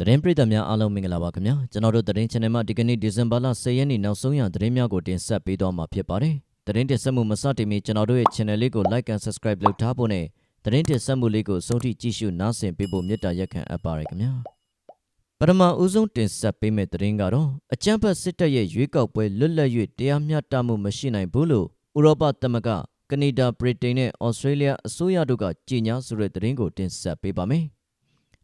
သတင်းပရိသတ်များအားလုံးမင်္ဂလာပါခင်ဗျာကျွန်တော်တို့သတင်း channel မှာဒီကနေ့ဒီဇင်ဘာလ10ရက်နေ့နောက်ဆုံးရသတင်းများကိုတင်ဆက်ပေးသွားမှာဖြစ်ပါတယ်သတင်းတင်ဆက်မှုမစတင်မီကျွန်တော်တို့ရဲ့ channel လေးကို like and subscribe လုပ်ထားဖို့နဲ့သတင်းတင်ဆက်မှုလေးကိုစုံထိကြည့်ရှုနားဆင်ပေးဖို့မေတ္တာရက်ခံအပ်ပါတယ်ခင်ဗျာပထမဦးဆုံးတင်ဆက်ပေးမယ့်သတင်းကတော့အကြမ်းဖက်စစ်တပ်ရဲ့ရွေးကောက်ပွဲလွတ်လပ်၍တရားမျှတမှုမရှိနိုင်ဘူးလို့ဥရောပသမဂ္ဂကနေဒါဗြိတိန်နဲ့ဩစတြေးလျအစိုးရတို့ကကြေညာဆိုတဲ့သတင်းကိုတင်ဆက်ပေးပါမယ်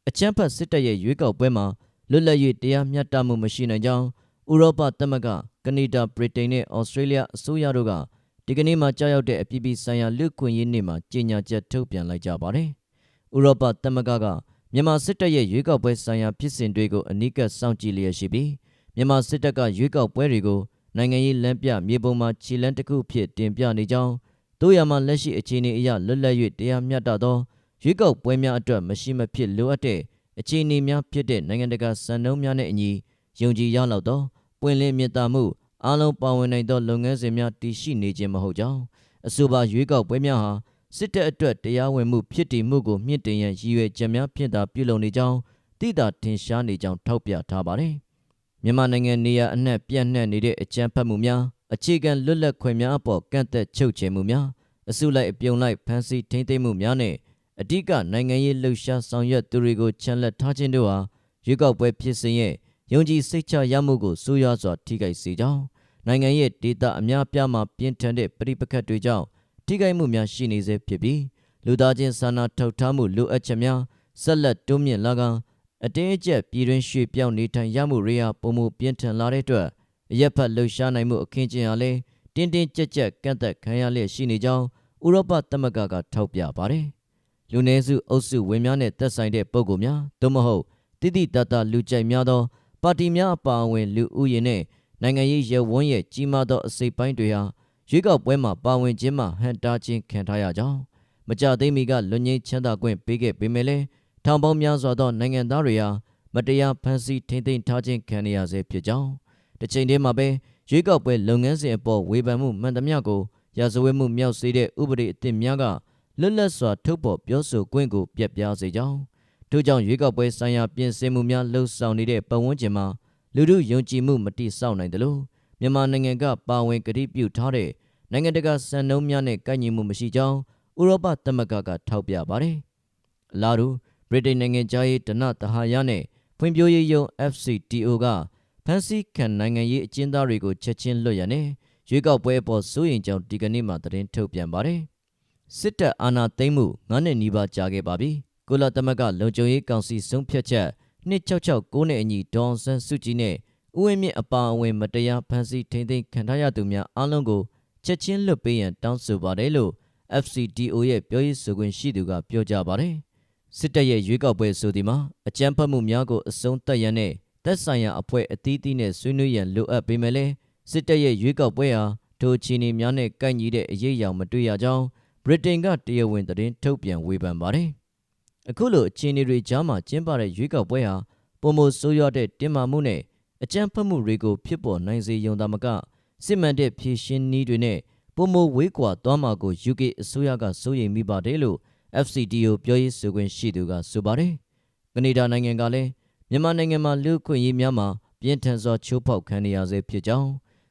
အကြမ်းဖက်စစ်တပ်ရဲ့ရွေးကောက်ပွဲမှာလွတ်လပ်၍တရားမျှတမှုမရှိနိုင်ကြောင်းဥရောပသမဂ္ဂကနေဒါဗြိတိန်နဲ့ဩစတြေးလျအစိုးရတို့ကဒီကနေ့မှကြာရောက်တဲ့အပြည်ပြည်ဆိုင်ရာလူ့ခွင့်ရေးနေ့မှာကြေညာချက်ထုတ်ပြန်လိုက်ကြပါတယ်။ဥရောပသမဂ္ဂကမြန်မာစစ်တပ်ရဲ့ရွေးကောက်ပွဲဆိုင်ရာဖြစ်စဉ်တွေကိုအနီးကပ်စောင့်ကြည့်လျက်ရှိပြီးမြန်မာစစ်တပ်ကရွေးကောက်ပွဲတွေကိုနိုင်ငံရေးလမ်းပြမြေပုံမှာခြေလန်းတစ်ခုဖြစ်တင်ပြနေကြောင်းတို့ရမှာလက်ရှိအခြေအနေအရလွတ်လပ်၍တရားမျှတသော ရွေးကောက်ပွဲများအတွက်မရှိမဖြစ်လိုအပ်တဲ့အခြေအနေများဖြစ်တဲ့နိုင်ငံတကာစံနှုန်းများနဲ့အညီယုံကြည်ရလောက်သောပွင့်လင်းမြင်သာမှုအားလုံးပါဝင်နိုင်သောလုပ်ငန်းစဉ်များတည်ရှိနေခြင်းမဟုတ်ကြောင်းအဆိုပါရွေးကောက်ပွဲများဟာစစ်တပ်အတွက်တရားဝင်မှုဖြစ်တည်မှုကိုမြင့်တင်ရန်ရည်ရွယ်ချက်များဖြင့်သာပြုလုပ်နေကြောင်းသိတာထင်ရှားနေကြောင်းထောက်ပြထားပါတယ်။မြန်မာနိုင်ငံနေရာအနှံ့ပြန့်နှံ့နေတဲ့အကြမ်းဖက်မှုများအခြေခံလွတ်လပ်ခွင့်များအပေါ်ကန့်သက်ချုပ်ချယ်မှုများအစုလိုက်အပြုံလိုက်ဖမ်းဆီးထိန်းသိမ်းမှုများနဲ့ အ धिक နိုင်ငံရေးလှုပ်ရှားဆောင်ရွက်သူတွေကိုချန်လက်ထားခြင်းတို့ဟာရွေးကောက်ပွဲဖြစ်စဉ်ရဲ့ယုံကြည်စိတ်ချရမှုကိုဆိုးရွားစွာထိခိုက်စေကြောင်းနိုင်ငံရဲ့ဒေသအများပြားမှာပြင်းထန်တဲ့ပြိပခတ်တွေကြောင့်ထိခိုက်မှုများရှိနေစေဖြစ်ပြီးလူသားချင်းစာနာထောက်ထားမှုလိုအပ်ချက်များဆက်လက်တွန်းမြင့်လာကအတင်းအကျပ်ပြည်တွင်းရွှေ့ပြောင်းနေထိုင်ရမှုတွေဟာပုံမပြင်းထန်လာတဲ့အတွက်အရက်ဖတ်လှုပ်ရှားနိုင်မှုအခင်းကျင်းဟာလည်းတင်းတင်းကြပ်ကြပ်ကန့်သက်ခံရလျက်ရှိနေကြောင်းဥရောပသမဂ္ဂကထောက်ပြပါတယ် လူနည်းစုအုပ်စုဝင်များနဲ့သက်ဆိုင်တဲ့ပုဂ္ဂိုလ်များသို့မဟုတ်တိတိတတ်တာလူကြိုက်များသောပါတီများအပါအဝင် လူဦးရေနဲ့နိုင်ငံရေးရဝန်းရဲ့ကြီးမားသောအစိပ်ပိုင်းတွေဟာရွေးကောက်ပွဲမှာပါဝင်ခြင်းမှာဟန်တားခြင်းခံထားရကြောင်းမကြသိမီကလွန်ငင်းချမ်းသာခွင့်ပေးခဲ့ပေမဲ့လည်းထောင်ပေါင်းများစွာသောနိုင်ငံသားတွေဟာမတရားဖမ်းဆီးထိန်းသိမ်းထားခြင်းခံရဆဲဖြစ်ကြောင်းတစ်ချိန်တည်းမှာပဲရွေးကောက်ပွဲလုပ်ငန်းစဉ်အပေါ်ဝေဖန်မှုမှန်သမျှကိုရာဇဝတ်မှုမြောက်စေတဲ့ဥပဒေအသစ်များက လွတ်လပ်စွာထုတ်ဖော်ပြောဆိုခွင့်ကိုပြက်ပြားစေကြောင်းထို့ကြောင့်ရွေးကောက်ပွဲဆိုင်ရာပြင်ဆင်မှုများလှုံ့ဆော်နေတဲ့ပတ်ဝန်းကျင်မှာလူထုယုံကြည်မှုမတိဆောက်နိုင်တယ်လို့မြန်မာနိုင်ငံကပါဝင်ကတိပြုထားတဲ့နိုင်ငံတကာစံနှုန်းများနဲ့ကိုက်ညီမှုမရှိကြောင်းဥရောပသမဂ္ဂကထောက်ပြပါတယ်။အလားတူဗြိတိန်နိုင်ငံသားရေးဒနတဟာယနဲ့ဖွံ့ဖြိုးရေးယုံ FCTO ကဖန်စီခံနိုင်ငံရေးအကျဉ်းသားတွေကိုချက်ချင်းလွတ်ရနဲ့ရွေးကောက်ပွဲအပေါ်စိုးရိမ်ကြောင်းဒီကနေ့မှသတင်းထုတ်ပြန်ပါတယ်။ စစ်တပ်အာဏာသိမ်းမှု9နှစ်နီးပါးကြာခဲ့ပါပြီ။ကုလသမဂ္ဂလုံခြုံရေးကောင်စီဆုံးဖြတ်ချက်2669နဲ့အညီဒေါန်ဆန်းစုကြည်နဲ့ဥဝင်းမြင့်အပါအဝင် မတရားဖမ်းဆီးထိန်းသိမ်းခံထားရသူများအားလုံးကိုချက်ချင်းလွတ်ပေးရန်တောင်းဆိုပါတယ်လို့ FCDO ရဲ့ပြောရေးဆိုခွင့်ရှိသူကပြောကြားပါတယ်။စစ်တပ်ရဲ့ရွေးကောက်ပွဲဆိုဒီမှာအကြမ်းဖက်မှုများကိုအဆုံးသတ်ရန်နဲ့သက်ဆိုင်ရာအဖွဲ့အသီးသီးနဲ့ဆွေးနွေးရန်လိုအပ်ပေမဲ့လည်းစစ်တပ်ရဲ့ရွေးကောက်ပွဲဟာထိုချီနေများနဲ့ကိုက်ညီတဲ့အရေးအယောင်မတွေ့ရကြောင်း ဗြိတိန်ကတရားဝင်သတင်းထုတ်ပြန်ဝေဖန်ပါတယ်။အခုလိုအခြေအနေတွေကြားမှာကျင်းပတဲ့ရွေးကောက်ပွဲဟာပုံမဆိုးရွားတဲ့တင်းမာမှုနဲ့အကြမ်းဖက်မှုတွေကိုဖြစ်ပေါ်နိုင်စေရုံသာမကစစ်မှန်တဲ့ဖြည့်ရှင်းနည်းတွေနဲ့ပုံမဝေးကွာသွားမှာကို UK အစိုးရကစိုးရိမ်မိပါတယ်လို့ FCTO ပြောရေးဆိုခွင့်ရှိသူကဆိုပါတယ်။ကနေဒါနိုင်ငံကလည်းမြန်မာနိုင်ငံမှာလူ့ခွင့်ရေးများမှာပြင်းထန်စွာချိုးဖောက်ခံနေရဆဲဖြစ်ကြောင်း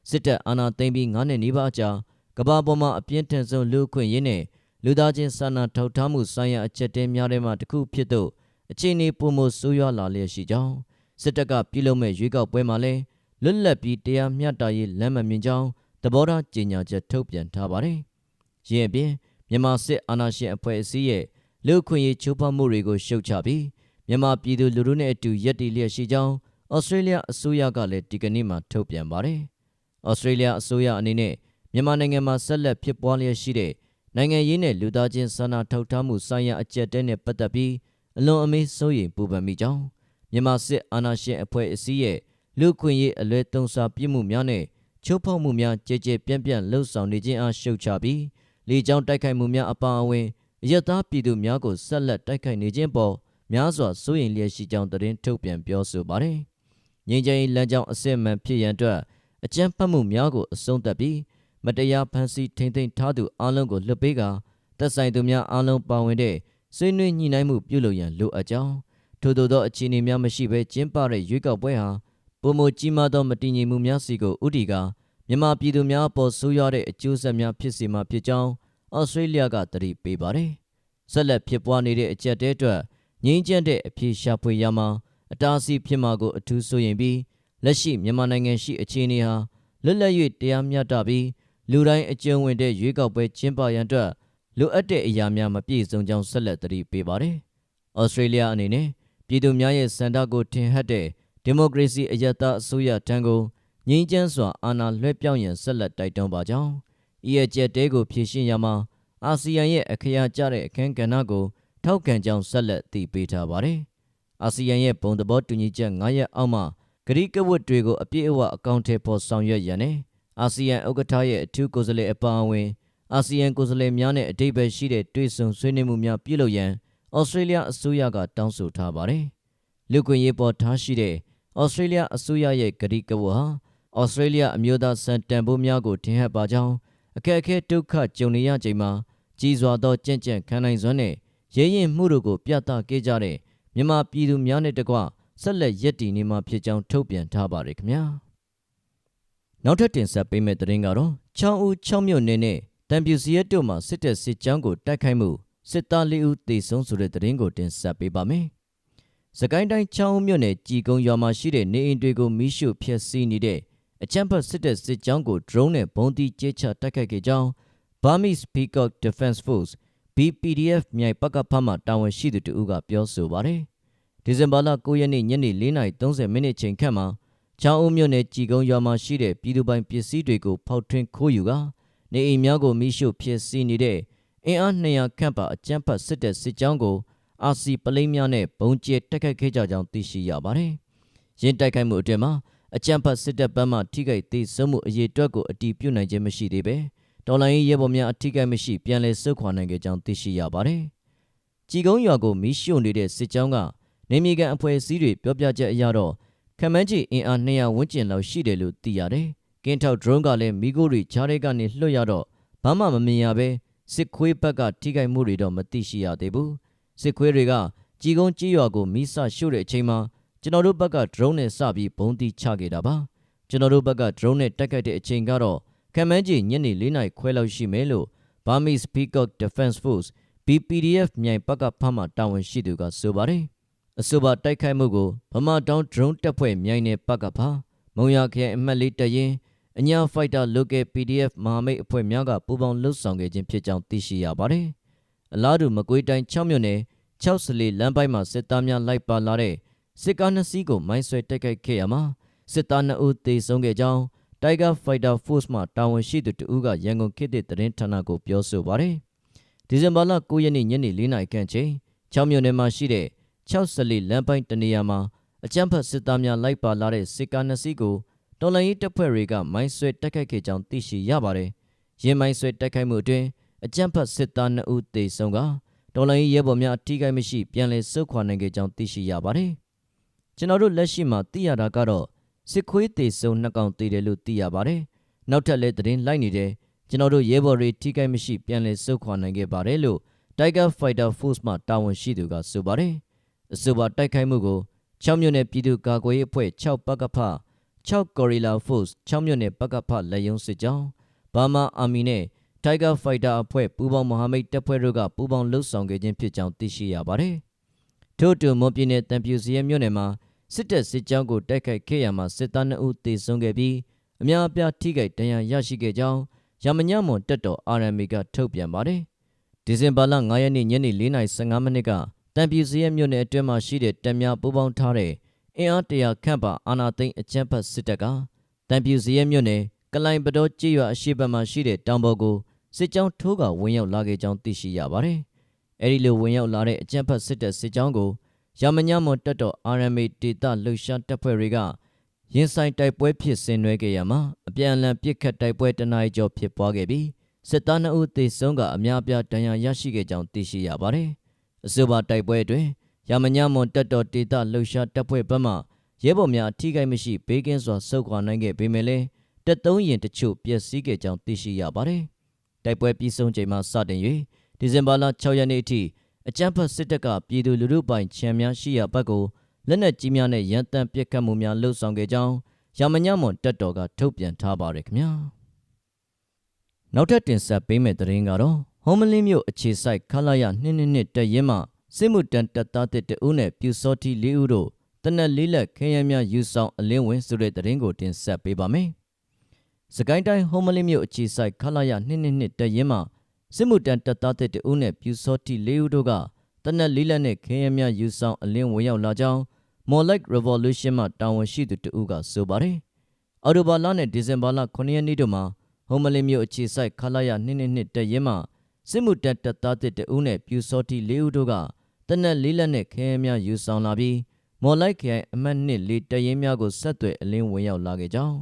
စစ်တပ်အာဏာသိမ်းပြီး9နှစ်နီးပါးကြာ ကမ္ဘာပေါ်မှာအပြင်းထန်ဆုံးလူ့အခွင့်အရေးနဲ့လူသားချင်းစာနာထောက်ထားမှုဆိုင်ရာအချက်တဲများထဲမှတစ်ခုဖြစ်သောအခြေအနေပုံမဆိုးရွားလာလျက်ရှိကြောင်းစစ်တပ်ကပြုလုပ်မဲ့ရွေးကောက်ပွဲမှာလည်းလွတ်လပ်ပြီးတရားမျှတရေးလမ်းမမြင်ကြောင်းသဘောထားကြေညာချက်ထုတ်ပြန်ထားပါတယ်။ယင်းအပြင်မြန်မာစစ်အာဏာရှင်အဖွဲ့အစည်းရဲ့လူ့အခွင့်အရေးချိုးဖောက်မှုတွေကိုရှုတ်ချပြီးမြန်မာပြည်သူလူထုနဲ့အတူရပ်တည်လျက်ရှိကြောင်းဩစတြေးလျအစိုးရကလည်းဒီကနေ့မှထုတ်ပြန်ပါတယ်။ဩစတြေးလျအစိုးရအနေနဲ့ မြန်မာနိုင်ငံမှာဆက်လက်ဖြစ်ပွားလျက်ရှိတဲ့နိုင်ငံရေးနဲ့လူသားချင်းစာနာထောက်ထားမှုဆိုင်ရာအကြက်တဲနဲ့ပတ်သက်ပြီးအလွန်အမေးစိုးရိမ်ပူပန်မိကြောင်းမြန်မာစစ်အာဏာရှင်အဖွဲ့အစည်းရဲ့လူခွင့်ရေးအလွဲသုံးစားပြစ်မှုများနဲ့ချိုးဖောက်မှုများကြဲကြဲပြန့်ပြန့်လှုပ်ဆောင်နေခြင်းအားရှုတ်ချပြီးလေကြောင်းတိုက်ခိုက်မှုများအပါအဝင်ရသားပြည်သူများကိုဆက်လက်တိုက်ခိုက်နေခြင်းပေါ်များစွာစိုးရိမ်လျက်ရှိကြောင်းသတင်းထုတ်ပြန်ပြောဆိုပါတယ်။ငြိမ်းချမ်းရေးလမ်းကြောင်းအစစ်အမှန်ဖြစ်ရန်အတွက်အကြမ်းဖက်မှုများကိုအဆုံးသတ်ပြီး မတရားဖန်ဆီးထိမ့်သိမ်းထားသူအလုံးကိုလွှတ်ပေးကာသက်ဆိုင်သူများအလုံးပါဝင်တဲ့ဆွေးနွေးညှိနှိုင်းမှုပြုလုပ်ရန်လိုအပ်ကြောင်းဒထို့သောသောအခြေအနေများမရှိဘဲကျင်းပတဲ့ရွေးကောက်ပွဲဟာပုံမကြီးမားသောမတည်ငြိမ်မှုများစီကိုဥတီကမြန်မာပြည်သူများအပေါ်ဆိုးရွားတဲ့အကျိုးဆက်များဖြစ်စေမှာဖြစ်ကြောင်းဩစတြေးလျကသတိပေးပါတယ်။ဆက်လက်ဖြစ်ပွားနေတဲ့အကြက်တဲအတွက်ငြင်းကျက်တဲ့အဖြေရှာဖွေရမှာအတားအဆီးဖြစ်မှာကိုအထူးဆိုရင်ပြီးလက်ရှိမြန်မာနိုင်ငံရှိအခြေအနေဟာလွတ်လပ်၍တရားမျှတပြီး လူတိုင်းအကျုံးဝင်တဲ့ရွေးကောက်ပွဲကျင်းပရန်အတွက်လိုအပ်တဲ့အရာများမပြည့်စုံကြောင်းဆက်လက်သတိပေးပါတယ်။ဩစတြေးလျအနေနဲ့ပြည်သူများရဲ့စံတကိုထင်ဟပ်တဲ့ဒီမိုကရေစီအယက်သားအစိုးရတန်းကိုငြိမ်းချမ်းစွာအာဏာလွှဲပြောင်းရန်ဆက်လက်တိုက်တွန်းပါကြောင်းဤရဲ့ကျက်တဲကိုဖြည့်ရှင်းရမှာအာဆီယံရဲ့အခရာကျတဲ့အခန်းကဏ္ဍကိုထောက်ခံကြောင်းဆက်လက်တည်ပေးထားပါတယ်။အာဆီယံရဲ့ဘုံသဘောတူညီချက်9ရက်အောက်မှာဂရိကဝတ်တွေကိုအပြည့်အဝအကောင့်ထဲပေါ်ဆောင်ရွက်ရန်နဲ့ အာဆီယံဥက္ကဋ္ဌရဲ့အထူးကိုယ်စားလှယ်အပါအဝင်အာဆီယံကိုယ်စားလှယ်များနဲ့အတိတ်ပဲရှိတဲ့တွေ့ဆုံဆွေးနွေးမှုများပြုလုပ်ရန်ဩစတြေးလျအစိုးရကတောင်းဆိုထားပါတယ်။လူ့ခွင့်ရေးပေါ်ထားရှိတဲ့ဩစတြေးလျအစိုးရရဲ့ဂရိကဝတ်ဟာဩစတြေးလျအမျိုးသားစံတန်ဖိုးများကိုထင်ဟပ်ပါကြောင်းအခက်အခဲဒုက္ခကြုံနေရချိန်မှာကြီးစွာသောကြင့်ကြံ့ခံနိုင်စွမ်းနဲ့ရဲရင်မှုတို့ကိုပြသခဲ့ကြတဲ့မြန်မာပြည်သူများနဲ့တကွဆက်လက်ရည်တည်နေမှာဖြစ်ကြောင်းထုတ်ပြန်ထားပါတယ်ခင်ဗျာ နောက်ထပ်တင်ဆက်ပေးမယ့်သတင်းကတော့ချောင်းဦး6မြို့နယ်နဲ့တံပြူစီရဲတို့မှာစစ်တပ်စစ်ကြောင်းကိုတိုက်ခိုက်မှုစစ်သား၄ဦးသေဆုံးဆိုတဲ့သတင်းကိုတင်ဆက်ပေးပါမယ်။စကိုင်းတိုင်းချောင်းဦးမြို့နယ်ကြည်ကုံရွာမှာရှိတဲ့နေအိမ်တွေကိုမိရှုဖျက်ဆီးနေတဲ့အကြမ်းဖက်စစ်တပ်စစ်ကြောင်းကို drone နဲ့ဘုံတီကျဲချတိုက်ခိုက်ခဲ့ကြောင်း Burmese Peacock Defense Force BPDF မြိုင်ပကဖမှတာဝန်ရှိသူတို့ကပြောဆိုပါတယ်။ဒီဇင်ဘာလ9ရက်နေ့ညနေ4:30မိနစ်ချိန်ခန့်မှာ ချောင်းဦးမြို့နယ်ကြည်ကုံရွာမှာရှိတဲ့ပြည်သူပိုင်ပစ္စည်းတွေကိုဖောက်ထွင်းခိုးယူကနေအိမ်များကိုမိရှုဖျက်ဆီးနေတဲ့အင်အား200ခန့်ပါအကြမ်းဖက်စစ်တပ်စစ်ကြောင်းကိုအာစီပလိမ့်များနဲ့ဘုံကျဲတိုက်ခိုက်ခဲ့ကြကြောင်းသိရှိရပါတယ်။ရင်းတိုက်ခိုက်မှုအတွင်းမှာအကြမ်းဖက်စစ်တပ်ဘက်မှထိခိုက်သေးဆုံးမှုအရေးအတွက်ကိုအတီးပြုတ်နိုင်ခြင်းမရှိသေးပဲတော်လိုင်းရဲဘော်များအထိခိုက်မရှိပြန်လည်ဆုတ်ခွာနိုင်ခဲ့ကြောင်းသိရှိရပါတယ်။ကြည်ကုန်းရွာကိုမီးရှို့နေတဲ့စစ်ကြောင်းကနေမြေကန်အဖွဲ့အစည်းတွေပြောပြချက်အရတော့ ခမန်းကြီးအင်အား200ဝန်းကျင်လောက်ရှိတယ်လို့သိရတယ်။ကင်းထောက် drone ကလည်းမိခိုးတွေချားတဲ့ကနေလွှတ်ရတော့ဘာမှမမြင်ရပဲစစ်ခွေးဘက်ကထိခိုက်မှုတွေတော့မသိရှိရသေးဘူးစစ်ခွေးတွေကကြည်ကုန်းကြီးရွာကိုမိဆရှို့တဲ့အချိန်မှာကျွန်တော်တို့ဘက်က drone နဲ့စပြီးဘုံတီချခဲ့တာပါကျွန်တော်တို့ဘက်က drone နဲ့တက်ခိုက်တဲ့အချိန်ကတော့ခမန်းကြီးညနေ၄နာရီခွဲလောက်ရှိမယ်လို့ Burmese Peacock Defense Force BPDF မြိုင်ဘက်ကဖမ်းမှတာဝန်ရှိသူကဆိုပါတယ် အဆိုပါတိုက်ခိုက်မှုကိုဗမာတောင် drone တပ်ဖွဲ့မြိုင်နယ်ဘက်ကဖာမုံရခရိုင်အမှတ်လေးတရင်အညာဖိုက်တာ local PDF မဟာမိတ်အဖွဲ့များကပူးပေါင်းလှုပ်ဆောင်ခဲ့ခြင်းဖြစ်ကြောင်းသိရှိရပါတယ်။အလားတူမကွေးတိုင်း6မြို့နယ်6စလီလမ်းပိုင်းမှာစစ်သားများလိုက်ပါလာတဲ့စစ်ကားနှစ်စီးကိုမိုင်းဆွဲတိုက်ခိုက်ခဲ့ရမှာစစ်သား2ဦးသေဆုံးခဲ့ကြောင်း Tiger Fighter Force မှတာဝန်ရှိသူတဦးကရန်ကုန်ခေတ်သစ်သတင်းဌာနကိုပြောဆိုပါတယ်။ဒီဇင်ဘာလ9ရက်နေ့ညနေ4နာရီခန့်ချိန်6မြို့နယ်မှာရှိတဲ့ 6စလီလမ်းပိုင်းတနေရာမှာအကြမ်းဖက်စစ်သားများလိုက်ပါလာတဲ့စစ်ကားနှစ်စီးကိုတော်လှန်ရေးတပ်ဖွဲ့တွေကမိုင်းဆွဲတိုက်ခိုက်ခဲ့ကြောင်းသိရှိရပါတယ်။ရင်းမိုင်းဆွဲတိုက်ခိုက်မှုအတွင်းအကြမ်းဖက်စစ်သား2ဦးသေဆုံးကတော်လှန်ရေးရဲဘော်များအထိကိမရှိပြန်လည်ဆုတ်ခွာနိုင်ခဲ့ကြောင်းသိရှိရပါတယ်။ကျွန်တော်တို့လက်ရှိမှာသိရတာကတော့စစ်ခွေးသေဆုံးနှစ်ကောင်သေတယ်လို့သိရပါတယ်။နောက်ထပ်လည်းသတင်းလိုက်နေတယ်ကျွန်တော်တို့ရဲဘော်တွေထိကိမရှိပြန်လည်ဆုတ်ခွာနိုင်ခဲ့ပါတယ်လို့ Tiger Fighter Force မှတာဝန်ရှိသူကဆိုပါတယ်။ အဆိုပါတိုက်ခိုက်မှုကို6မြို့နယ်ပြည်သူ့ကာကွယ်ရေးအဖွဲ့6ပကဖ6 Gorilla Force 6မြို့နယ်ပကဖလက်ယုံစစ်ကြောင်းဘာမာအာမီနဲ့ Tiger Fighter အဖွဲ့ပူးပေါင်းမဟာမိတ်တပ်ဖွဲ့တို့ကပူးပေါင်းလှုပ်ဆောင်ခဲ့ခြင်းဖြစ်ကြောင်းသိရှိရပါတယ်။ထို့အတူမွန်ပြည်နယ်တံပြူစီရဲမြို့နယ်မှာစစ်တပ်စစ်ကြောင်းကိုတိုက်ခိုက်ခဲ့ရမှာစစ်သား2ဦးသေဆုံးခဲ့ပြီးအများအပြားထိခိုက်ဒဏ်ရာရရှိခဲ့ကြောင်းရမညမွန်တပ်တော် RMA ကထုတ်ပြန်ပါတယ်။ဒီဇင်ဘာလ9ရက်နေ့ညနေ4:15မိနစ်က တံပြူစီရဲမြို့နယ်အတွင်းမှာရှိတဲ့တပ်များပူးပေါင်းထားတဲ့အင်အားတရာခန့်ပါအာနာသိန်းအကြမ်းဖက်စစ်တပ်ကတံပြူစရဲမြို့နယ်ကလိုင်ပတော်ကြေးရွာအရှိတ်ဘက်မှာရှိတဲ့တောင်ပေါ်ကိုစစ်ကြောင်းထိုးကဝင်ရောက်လာခဲ့ကြောင်းသိရှိရပါတယ်။အဲဒီလိုဝင်ရောက်လာတဲ့အကြမ်းဖက်စစ်တပ်စစ်ကြောင်းကိုရမညမွန်တပ်တော် RMA ဒေသလှုပ်ရှားတပ်ဖွဲ့တွေကရင်ဆိုင်တိုက်ပွဲဖြစ်ဆင်နွှဲခဲ့ရမှာအပြန်အလှန်ပစ်ခတ်တိုက်ပွဲတနအီကျော်ဖြစ်ပွားခဲ့ပြီးစစ်သား2ဦးသေဆုံးကအများအပြားဒဏ်ရာရရှိခဲ့ကြောင်းသိရှိရပါတယ်။ အဆိုပါတိုက်ပွဲအတွင်းရမညမွန်တက်တော်ဒေတာလှုပ်ရှားတပ်ဖွဲ့ဘက်မှရဲဘော်များအထိကိမရှိဘေးကင်းစွာဆုတ်ခွာနိုင်ခဲ့ပေမဲ့လည်းတက်သုံးရင်တချို့ပျက်စီးခဲ့ကြောင်းသိရှိရပါတယ်။တိုက်ပွဲပြီးဆုံးချိန်မှစတင်၍ဒီဇင်ဘာလ6ရက်နေ့အထိအကြမ်းဖက်စစ်တပ်ကပြည်သူလူထုပိုင်ခြံများရှိရာဘက်ကိုလက်နက်ကြီးများနဲ့ရန်တမ်းပစ်ခတ်မှုများလှုပ်ဆောင်ခဲ့ကြောင်းရာမညမွန်တပ်တော်ကထုတ်ပြန်ထားပါတယ်ခင်ဗျာနောက်ထပ်တင်ဆက်ပေးမယ့်သတင်းကတော့ ဟောမလင်းမြို့အခြေဆိုင်ခလာရ2နှစ်နှစ်တက်ရင်မှစစ်မှုတန်တပ်သားတစ်တဦးနဲ့ပြူစောတိ၄ဦးတို့တနက်လေးလက်ခင်းရမြယူဆောင်အလင်းဝင်ဆိုတဲ့သတင်းကိုတင်ဆက်ပေးပါမယ်။စကိုင်းတိုင်းဟောမလင်းမြို့အခြေဆိုင်ခလာရ2နှစ်နှစ်တက်ရင်မှစစ်မှုတန်တပ်သားတစ်တဦးနဲ့ပြူစောတိ၄ဦးတို့ကတနက်လေးလက်နဲ့ခင်းရမြယူဆောင်အလင်းဝင်ရောက်လာကြောင်း Molek Revolution မှာတာဝန်ရှိသူတဦးကဆိုပါတယ်။အော်တိုဘာလနဲ့ဒီဇင်ဘာလ9ရက်နေ့တို့မှာဟောမလင်းမြို့အခြေဆိုင်ခလာရ2နှစ်နှစ်တက်ရင်မှ စစ်မှုတပ်တပ်သားတစ်တဦးနဲ့ပြူစောတိ၄ဦးတို့ကတနက်လေးလက်နဲ့ခဲများယူဆောင်လာပြီးမော်လိုက်ခိုင်အမှတ်နှစ်လေးတရင်များကိုဆက်သွယ်အလင်းဝင်ရောက်လာခဲ့ကြောင်း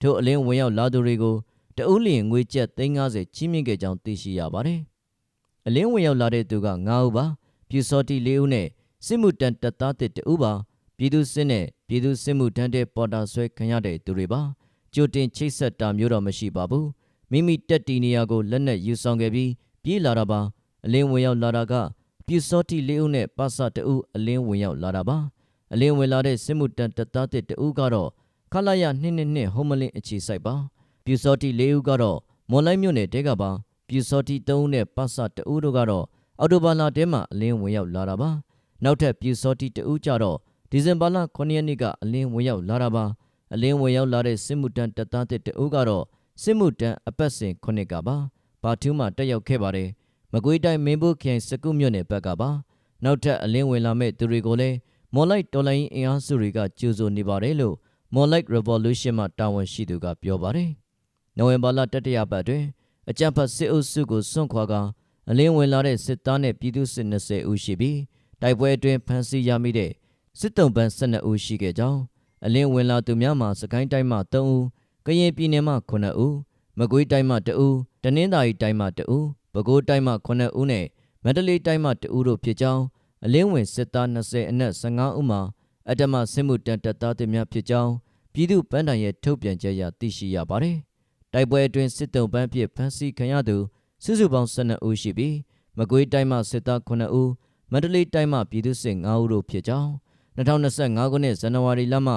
ထို့အလင်းဝင်ရောက်လာသူတွေကိုတအုပ်လျင်ငွေကျပ်350ချီးမြှင့်ခဲ့ကြောင်းသိရှိရပါတယ်။အလင်းဝင်ရောက်လာတဲ့သူက9ဦးပါပြူစောတိ4ဦးနဲ့စစ်မှုတန်းတပ်သားတစ်တဦးပါပြည်သူစစ်နဲ့ပြည်သူစစ်မှုထမ်းတဲ့ပေါ်တာဆွဲခံရတဲ့သူတွေပါကြိုတင်ချိတ်ဆက်တာမျိုးတော့မရှိပါဘူးမိမိတက်တီနေရာကိုလက်နက်ယူဆောင်ခဲ့ပြီး ပြေးလာတာပါအလင်းဝင်ရောက်လာတာကပြူစောတိလေးဦးနဲ့ပါစတဦးအလင်းဝင်ရောက်လာတာပါအလင်းဝင်လာတဲ့စစ်မှုတန်းတပ်သားတစ်တဦးကတော့ခလာရ2နှစ်နှစ်ဟိုမလင်းအခြေစိုက်ပါပြူစောတိလေးဦးကတော့မွန်လိုက်မြို့နယ်တဲကပါပြူစောတိ3ဦးနဲ့ပါစတဦးတို့ကတော့အော်တိုဘာလတဲမှာအလင်းဝင်ရောက်လာတာပါနောက်ထပ်ပြူစောတိတဦးကြတော့ဒီဇင်ဘာလ9ရက်နေ့ကအလင်းဝင်ရောက်လာတာပါအလင်းဝင်ရောက်လာတဲ့စစ်မှုတန်းတပ်သားတစ်တဦးကတော့စစ်မှုတန်းအပတ်စဉ်9ကပါ ဘာထူးမှတက်ရောက်ခဲ့ပါတယ်မကွေးတိုင်းမင်းဘူးခရိုင်စကုမြို့နယ်ဘက်ကပါနောက်ထပ်အလင်းဝင်လာမဲ့သူတွေကိုလည်းမော်လိုက်တော်လိုင်းအင်အားစုတွေကကြိုးဆိုနေပါတယ်လို့မော်လိုက် revolution မှတာဝန်ရှိသူကပြောပါတယ်နိုဝင်ဘာလတတိယပတ်တွင်အကြံဖတ်စစ်အုပ်စုကိုစွန့်ခွာကအလင်းဝင်လာတဲ့စစ်သားနဲ့ပြည်သူစစ်20ဦးရှိပြီးတိုက်ပွဲအတွင်းဖမ်းဆီးရမိတဲ့စစ်တုံးပန်း12ဦးရှိခဲ့ကြောင်းအလင်းဝင်လာသူများမှာစကိုင်းတိုင်းမှ3ဦးကရင်ပြည်နယ်မှ9ဦး မကွေးတိုင်းမှ2ဦးတနင်္သာရီတိုင်းမှ2ဦးပဲခူးတိုင်းမှ9ဦးနဲ့မန္တလေးတိုင်းမှ2ဦးတို့ဖြစ်ကြောင်းအလင်းဝင်စစ်သား20အနက်15ဦးမှာအတ္တမစစ်မှုတန်းတပ်သားတွေများဖြစ်ကြောင်းပြည်သူ့ပန်းတိုင်ရဲ့ထုတ်ပြန်ချက်အရသိရှိရပါတယ်။တိုက်ပွဲအတွင်းစစ်တုံးပန်းဖြစ်ဖမ်းဆီးခံရသူစုစုပေါင်း12ဦးရှိပြီးမကွေးတိုင်းမှစစ်သား9ဦးမန္တလေးတိုင်းမှပြည်သူ့စစ်9ဦးတို့ဖြစ်ကြောင်း2025ခုနှစ်ဇန်နဝါရီလမှ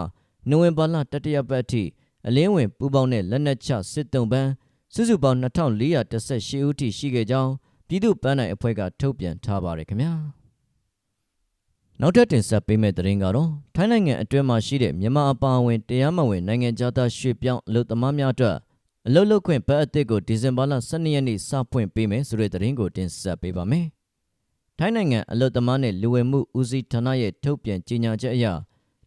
နိုဝင်ဘာလတတိယပတ်အထိ အလင်းဝင်ပူပေါင်းတဲ့လက်နက်ချစစ်တုံးပန်းစုစုပေါင်း2418ဦးထိရှိခဲ့ကြောင်းပြည်သူ့ပန်းနိုင်အဖွဲ့ကထုတ်ပြန်ထားပါတယ်ခင်ဗျာနောက်ထပ်တင်ဆက်ပေးမယ့်သတင်းကတော့ထိုင်းနိုင်ငံအတွင်းမှာရှိတဲ့မြန်မာအပါအဝင်တရားမဝင်နိုင်ငံသားရွှေပြောင်းအလုပ်သမားများအတွက်အလုပ်လုပ်ခွင့်ဘတ်အသစ်ကိုဒီဇင်ဘာလ12ရက်နေ့စဖွင့်ပေးမယ်ဆိုတဲ့သတင်းကိုတင်ဆက်ပေးပါမယ်ထိုင်းနိုင်ငံအလုပ်သမားနဲ့လူဝင်မှုဦးစီးဌာနရဲ့ထုတ်ပြန်ကြေညာချက်အရ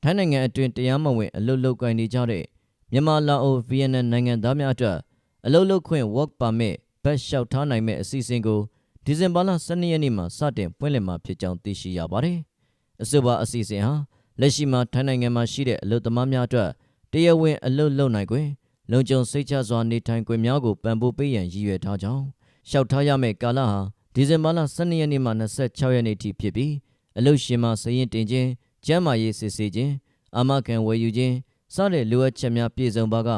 ထိုင်းနိုင်ငံအတွင်းတရားမဝင်အလုပ်လုပ်ကိုင်နေကြတဲ့ မြန်မာလာအိုဗီယက်နမ်နိုင်ငံသားများအတွက်အလုပ်လုပ်ခွင့် work permit ဘတ်လျှောက်ထားနိုင်မဲ့အစီအစဉ်ကိုဒီဇင်ဘာလ12ရက်နေ့မှာစတင်ပွင့်လည်မှာဖြစ်ကြောင်းသိရှိရပါတယ်။အဆိုပါအစီအစဉ်ဟာလက်ရှိမှာထိုင်းနိုင်ငံမှာရှိတဲ့အလုပ်သမားများအတွက်တရားဝင်အလုပ်လုပ်နိုင်ခွင့်လုံခြုံစိတ်ချစွာနေထိုင်ခွင့်များကိုပံ့ပိုးပေးရန်ရည်ရွယ်ထားကြောင်းလျှောက်ထားရမယ့်ကာလဟာဒီဇင်ဘာလ12ရက်နေ့မှ26ရက်နေ့ထိဖြစ်ပြီးအလုပ်ရှင်မှစရင်တင်ခြင်းကျန်းမာရေးစစ်ဆေးခြင်းအာမခံဝယ်ယူခြင်း စတဲ့လိုအပ်ချက်များပြည့်စုံပါက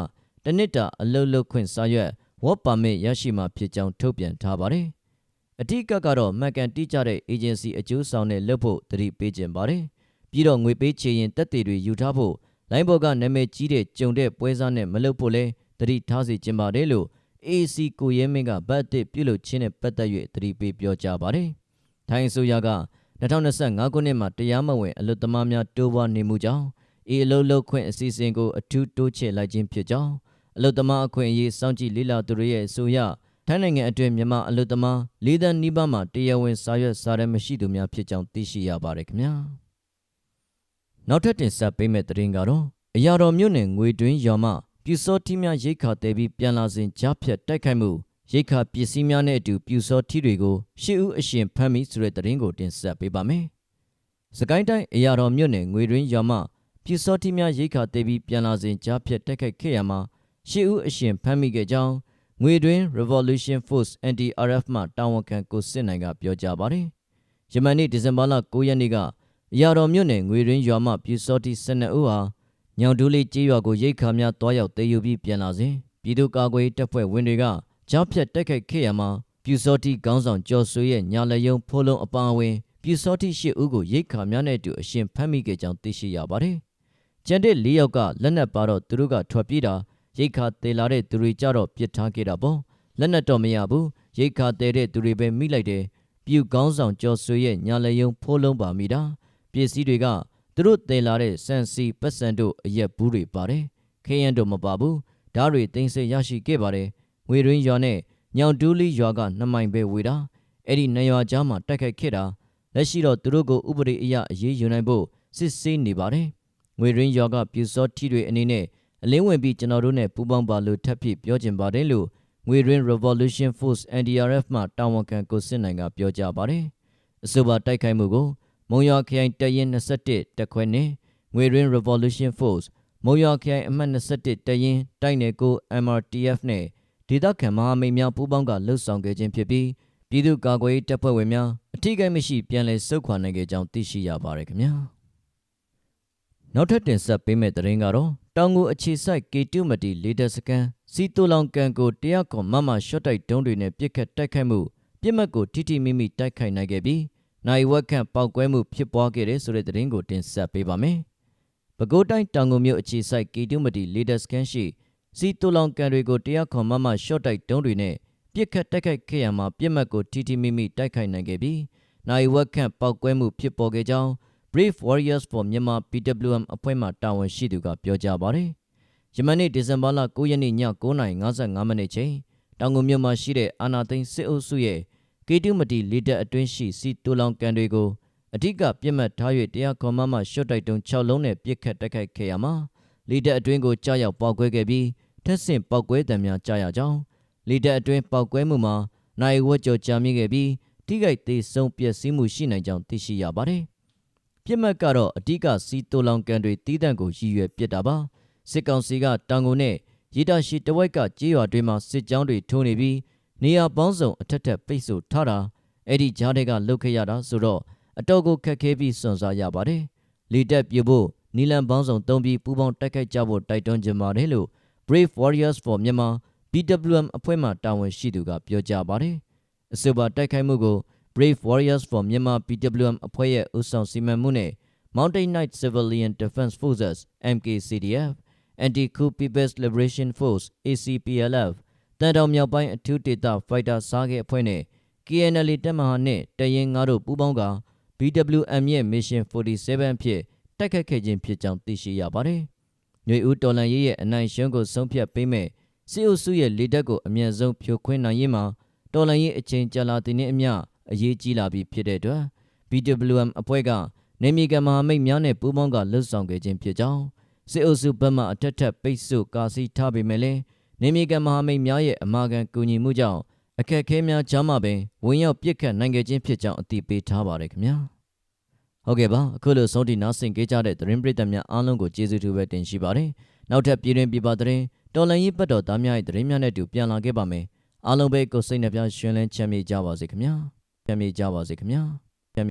တနစ်တာအလုပ်လုပ်ခွင့်စာရွက် work permit ရရှိမှာဖြစ်ကြောင်းထုတ်ပြန်ထားပါတယ်။အတိအကကတော့မှတ်ကန်တိကျတဲ့ agency အကျိုးဆောင်နဲ့လုပ်ဖို့တတိပေးခြင်းပါတယ်။ပြီးတော့ငွေပေးချေရင်တက်တွေတွေယူထားဖို့လိုင်းဘော်ကနာမည်ကြီးတဲ့ကြုံတဲ့ပွဲစားနဲ့မလုပ်ဖို့လဲတတိထားစီခြင်းပါတယ်လို့ AC ကိုရဲမင်းကဗတ်တစ်ပြုလုပ်ခြင်းနဲ့ပတ်သက်၍တတိပေးပြောကြားပါတယ်။ထိုင်းအစိုးရက2025ခုနှစ်မှာတရားမဝင်အလွတ်သမားများတိုးပွားနေမှုကြောင့် ဤအလုပ်လုပ်ခွင့်အစီအစဉ်ကိုအထူးတိုးချဲ့လိုက်ခြင်းဖြစ်ကြောင်းအလုသမားအခွင့်အရေးစောင့်ကြည့်လေ့လာသူတွေရဲ့အဆိုအရထိုင်းနိုင်ငံအတွင်းမြန်မာအလုသမားလေးသန်းနီးပါးမှာတရားဝင်စာရွက်စာတမ်းမရှိသူများဖြစ်ကြောင်းသိရှိရပါတယ်ခင်ဗျာနောက်ထပ်တင်ဆက်ပေးမယ့်သတင်းကတော့အရာတော်မြို့နယ်ငွေတွင်းရွာမှပြူစောထီးများရိတ်ခါတဲပြီးပြန်လာစဉ်ကြားဖြတ်တိုက်ခိုက်မှုရိတ်ခါပစ္စည်းများနဲ့အတူပြူစောထီးတွေကိုရှစ်ဦးအရှင်ဖမ်းမိဆိုတဲ့သတင်းကိုတင်ဆက်ပေးပါမယ်။စကိုင်းတိုင်းအရာတော်မြို့နယ်ငွေတွင်းရွာမှ ပြူစောထီးများရိတ်ခါတဲပြီးပြန်လာစဉ်ကြားဖြတ်တိုက်ခိုက်ခဲ့ရမှာရှစ်ဦးအရှင်ဖမ်းမိခဲ့ကြောင်းငွေတွင် Revolution Force NDRF မှတာဝန်ခံကိုစစ်နိုင်ကပြောကြားပါတယ်။ယမန်နေ့ဒီဇင်ဘာလ9ရက်နေ့ကအရာတော်မြို့နယ်ငွေတွင်ရွာမှပြူစောတိ12ဦးဟာညောင်ဒူးလေးကြေးရွာကိုရိတ်ခါများတွားရောက်တည်ယူပြီးပြန်လာစဉ်ပြည်သူ့ကာကွယ်တပ်ဖွဲ့ဝင်တွေကကြားဖြတ်တိုက်ခိုက်ခဲ့ရမှာပြူစောတိခေါင်းဆောင်ကျော်ဆွေရဲ့ညာလယုံဖိုးလုံးအပါအဝင်ပြူစောတိရှစ်ဦးကိုရိတ်ခါများနဲ့အတူအရှင်ဖမ်းမိခဲ့ကြောင်းသိရှိရပါတယ်။ ကျန်တဲ့၄ယောက်ကလက်နက်ပါတော့သူတို့ကထွက်ပြေးတာရိတ်ခါတေလာတဲ့သူတွေကြတော့ပြစ်ထားခဲ့တာပေါ့လက်နက်တော့မရဘူးရိတ်ခါတဲတဲ့သူတွေပဲမိလိုက်တယ်ပြူကောင်းဆောင်ကျော်ဆွေရဲ့ညာလယုံဖိုးလုံးပါမိတာပစ္စည်းတွေကသူတို့တဲလာတဲ့စံစီပတ်စံတို့အရက်ဘူးတွေပါတယ်ခေယန်တို့မပါဘူးဓာတ်တွေတင်ဆက်ရရှိခဲ့ပါတယ်ငွေရင်းရွာနဲ့ညောင်တူးလီရွာကနှစ်မိုင်ပဲဝေတာအဲ့ဒီနှစ်ရွာကြားမှာတိုက်ခိုက်ခဲ့တာလက်ရှိတော့သူတို့ကိုဥပဒေအရအရေးယူနိုင်ဖို့စစ်ဆေးနေပါတယ် ငွေရင်းရွာကပြူစောထီတွေအနေနဲ့အလင်းဝင်ပြီးကျွန်တော်တို့နဲ့ပူးပေါင်းပါလို့ထပ်ဖြစ်ပြောချင်ပါတယ်လို့ငွေရင်း Revolution Force NDRF မှတာဝန်ခံကိုစစ်နိုင်ကပြောကြားပါတယ်အဆိုပါတိုက်ခိုက်မှုကိုမုံရွာခရိုင်တရင်21တက်ခွဲနဲ့ငွေရင်း Revolution Force မုံရွာခရိုင်အမှတ်21တရင်တိုက်နယ်ကို MRTF နဲ့ဒေသခံမဟာမိတ်များပူးပေါင်းကလှုပ်ဆောင်ခဲ့ခြင်းဖြစ်ပြီးပြည်သူ့ကာကွယ်ရေးတပ်ဖွဲ့ဝင်များအထူးကိမရှိပြန်လည်စုခွာနိုင်ခဲ့ကြောင်းသိရှိရပါတယ်ခင်ဗျာ နောက်ထပ်တင်ဆက်ပေးမယ့်သတင်းကတော့တောင်ကိုအခြေစိုက် K2 မတီလေတပ်စကန်စီတိုလောင်ကန်ကိုတရားကွန်မမရှော့တိုက်တုံးတွေနဲ့ပြစ်ခတ်တိုက်ခိုက်မှုပြစ်မှတ်ကိုထိထိမိမိတိုက်ခိုက်နိုင်ခဲ့ပြီးနိုင်ဝက်ခန့်ပောက်ကွဲမှုဖြစ်ပွားခဲ့တဲ့ဆိုတဲ့သတင်းကိုတင်ဆက်ပေးပါမယ်။ပဲခူးတိုင်းတောင်ကိုမြို့အခြေစိုက် K2 မတီလေတပ်စကန်ရှိစီတိုလောင်ကန်တွေကိုတရားခွန်မမရှော့တိုက်တုံးတွေနဲ့ပြစ်ခတ်တိုက်ခိုက်ခဲ့ရမှာပြစ်မှတ်ကိုထိထိမိမိတိုက်ခိုက်နိုင်ခဲ့ပြီးနိုင်ဝက်ခန့်ပောက်ကွဲမှုဖြစ်ပေါ်ခဲ့ကြောင်း Brave Warriors for Myanmar PWM အဖွဲ့မှတာဝန်ရှိသူကပြောကြားပါတယ်။ယမန်နေ့ဒီဇင်ဘာလ9ရက်နေ့ည9:55မိနစ်ချိန်တောင်ကုန်မြို့မှာရှိတဲ့အာနာသိန်းစစ်အုပ်စုရဲ့ကေတူမတီလီဒတ်အတွင်းရှိစီတိုလောင်ကန်တွေကိုအဓိကပြစ်မှတ်ထား၍တရားခွန်မမှရှော့တိုက်တုံး6လုံးနဲ့ပြစ်ခတ်တိုက်ခိုက်ခဲ့ရမှာလီဒတ်အတွင်းကိုကြားရောက်ပေါက်ကွဲခဲ့ပြီးထက်ဆင့်ပေါက်ကွဲတံများကြားရကြောင်းလီဒတ်အတွင်းပေါက်ကွဲမှုမှာနိုင်ဝက်ကျော်ကြာမြင့်ခဲ့ပြီးထိခိုက်သေးဆုံးပျက်စီးမှုရှိနိုင်ကြောင်းသိရှိရပါတယ်။ ပြစ်မှတ်ကတော့အဓိကစီတိုလောင်ကန်တွေတီးတန့်ကိုရည်ရွယ်ပစ်တာပါစစ်ကောင်စီကတောင်ကုန်နဲ့ရေတာရှိတဝက်ကကြေးရွာတွေမှာစစ်ကြောင်းတွေထိုးနေပြီးနေရာပေါင်းစုံအထက်ထက်ပိတ်ဆို့ထားတာအဲ့ဒီကြားတွေကလုတ်ခဲ့ရတာဆိုတော့အတော်ကိုခက်ခဲပြီးစွန့်စားရပါတယ်လီတက်ပြဖို့နီလန်ပေါင်းစုံတုံးပြီးပူပေါင်းတိုက်ခိုက်ကြဖို့တိုက်တွန်းကြပါတယ်လို့ Brave Warriors for Myanmar BWM အဖွဲ့မှတာဝန်ရှိသူကပြောကြားပါတယ်အဆိုပါတိုက်ခိုက်မှုကို Brave Warriors for Myanmar BWM အဖွဲ့ရဲ့ဦးဆောင်စီမံမှုနဲ့ Mountain Knight Civilian Defense Forces MKCDF Anti-Coup People's Liberation Force ACPLF တန်တောင်မြောက်ပိုင်းအထူးဒေသဖိုက်တာစားခဲ့အဖွဲ့နဲ့ KNL တပ်မဟာနဲ့တရင်ငါတို့ပူးပေါင်းက BWM ရဲ့ Mission 47ဖြစ်တိုက်ခတ်ခဲ့ခြင်းဖြစ်ကြောင်းသိရှိရပါတယ်။ຫນွေဦးတော်လန်ရေးရဲ့အနိုင်ရှုံးကိုဆုံးဖြတ်ပေးမဲ့စစ်အုပ်စုရဲ့လေတပ်ကိုအမြန်ဆုံးဖြိုခွင်းနိုင်ရေးမှာတော်လန်ရေးအချိန်ကြာလာတဲ့နေ့အမျှ အရေးကြီးလာပြီးဖြစ်တဲ့အတွက် BWM အဖွဲ့ကနေမီကမဟာမိတ်များနဲ့ပူးပေါင်းကလှုပ်ဆောင်ခဲ့ခြင်းဖြစ်ကြောင်းစစ်အုပ်စုဘက်မှအထက်ထက်ပိတ်ဆို့ကာစီထားပေမဲ့လည်းနေမီကမဟာမိတ်များရဲ့အမာခံကူညီမှုကြောင့်အခက်အခဲများကြားမှာပင်ဝင်ရောက်ပြစ်ခတ်နိုင်ခဲ့ခြင်းဖြစ်ကြောင်းအသိပေးထားပါတယ်ခင်ဗျာဟုတ်ကဲ့ပါအခုလိုဆုံးဒီနားဆင်ကြကြတဲ့သတင်းပရိသတ်များအားလုံးကိုကျေးဇူးတူပဲတင်ရှိပါတယ်နောက်ထပ်ပြည်တွင်ပြပသတင်းတော်လန်ရေးပတ်တော်သားများရဲ့သတင်းများနဲ့အတူပြန်လာခဲ့ပါမယ်အားလုံးပဲကိုစိတ်နှပြရှင်လန်းချမ်းမြေ့ကြပါစေခင်ဗျာ ပြန်မြေ့ကြပါစေခင်ဗျာ